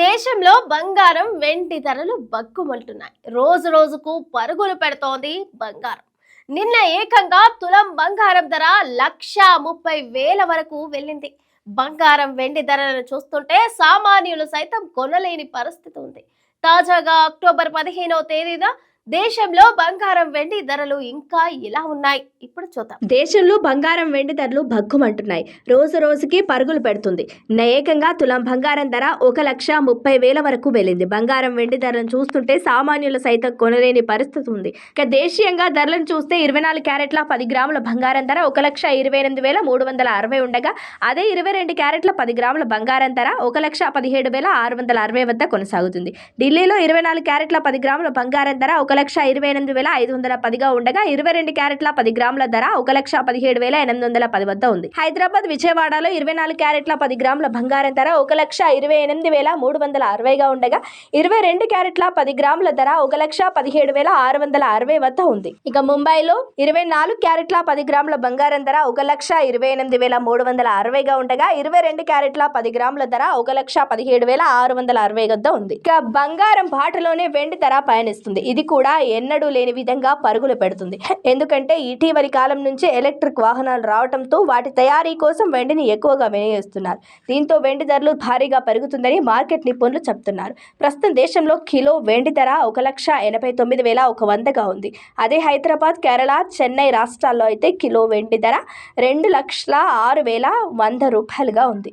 దేశంలో బంగారం వెండి ధరలు బక్కుమంటున్నాయి. రోజు రోజుకు పరుగులు పెడుతోంది బంగారం. నిన్న ఏకంగా తులం బంగారం ధర లక్ష ముప్పై వేల వరకు వెళ్ళింది. బంగారం వెండి ధరలను చూస్తుంటే సామాన్యులు సైతం కొనలేని పరిస్థితి ఉంది. తాజాగా అక్టోబర్ పదిహేనవ తేదీన దేశంలో బంగారం వెండి ధరలు ఇంకా ఇలా ఉన్నాయి. ఇప్పుడు చూద్దాం. దేశంలో బంగారం వెండి ధరలు భగ్గుమంటున్నాయి. రోజు రోజుకి పరుగులు పెడుతుంది. నిన్న ఏకంగా తులం బంగారం ధర ఒక లక్ష ముప్పై వేల వరకు వెళ్ళింది. బంగారం వెండి ధరలను చూస్తుంటే సామాన్యులు సైతం కొనలేని పరిస్థితి ఉంది. ఇక దేశీయంగా ధరలను చూస్తే ఇరవై నాలుగు క్యారెట్ల పది గ్రాముల బంగారం ధర ఒక లక్ష ఇరవై ఎనిమిది వేల మూడు వందల అరవై ఉండగా అదే ఇరవై రెండు క్యారెట్ల పది గ్రాముల బంగారం ధర ఒక లక్ష పదిహేడు వేల ఆరు వందల అరవై వద్ద కొనసాగుతుంది. ఢిల్లీలో ఇరవై నాలుగు క్యారెట్ల పది గ్రాముల బంగారం ధర ఒక లక్ష ఇరవై ఎనిమిది వేల ఐదు వందల పదిగా ఉండగా ఇరవై రెండు క్యారెట్ల పది గ్రాముల ధర ఒక లక్ష పదిహేడు వేల ఎనిమిది వందల పది వద్ద ఉంది. హైదరాబాద్ విజయవాడలో ఇరవై నాలుగు క్యారెట్ల పది గ్రాముల బంగారం ధర ఒక లక్ష ఇరవై ఎనిమిది వేల మూడు వందల అరవైగా ఉండగా ఇరవై రెండు క్యారెట్ల పది గ్రాముల ధర ఒక లక్ష పదిహేడు వేల ఆరు వందల అరవై వద్ద ఉంది. ఇక ముంబైలో ఇరవై నాలుగు క్యారెట్ల పది గ్రాముల బంగారం ధర ఒక లక్ష ఇరవై ఎనిమిది వేల మూడు వందల అరవైగా ఉండగా ఇరవై రెండు క్యారెట్ల పది గ్రాముల ధర ఒక లక్ష పదిహేడు వేల ఆరు వందల అరవై వద్ద ఉంది. ఇక బంగారం బాటలోనే వెండి ధర పయనిస్తుంది. ఇది కూడా కూడా ఎన్నడూ లేని విధంగా పరుగులు పెడుతుంది. ఎందుకంటే ఇటీవలి కాలం నుంచి ఎలక్ట్రిక్ వాహనాలు రావడంతో వాటి తయారీ కోసం వెండిని ఎక్కువగా వినియోగిస్తున్నారు. దీంతో వెండి ధరలు భారీగా పెరుగుతుందని మార్కెట్ నిపుణులు చెప్తున్నారు. ప్రస్తుతం దేశంలో కిలో వెండి ధర ఒక లక్ష ఎనభై తొమ్మిది వేల ఒక వందగా ఉంది. అదే హైదరాబాద్ కేరళ చెన్నై రాష్ట్రాల్లో అయితే కిలో వెండి ధర రెండు లక్షల ఆరు వేల వంద రూపాయలుగా ఉంది.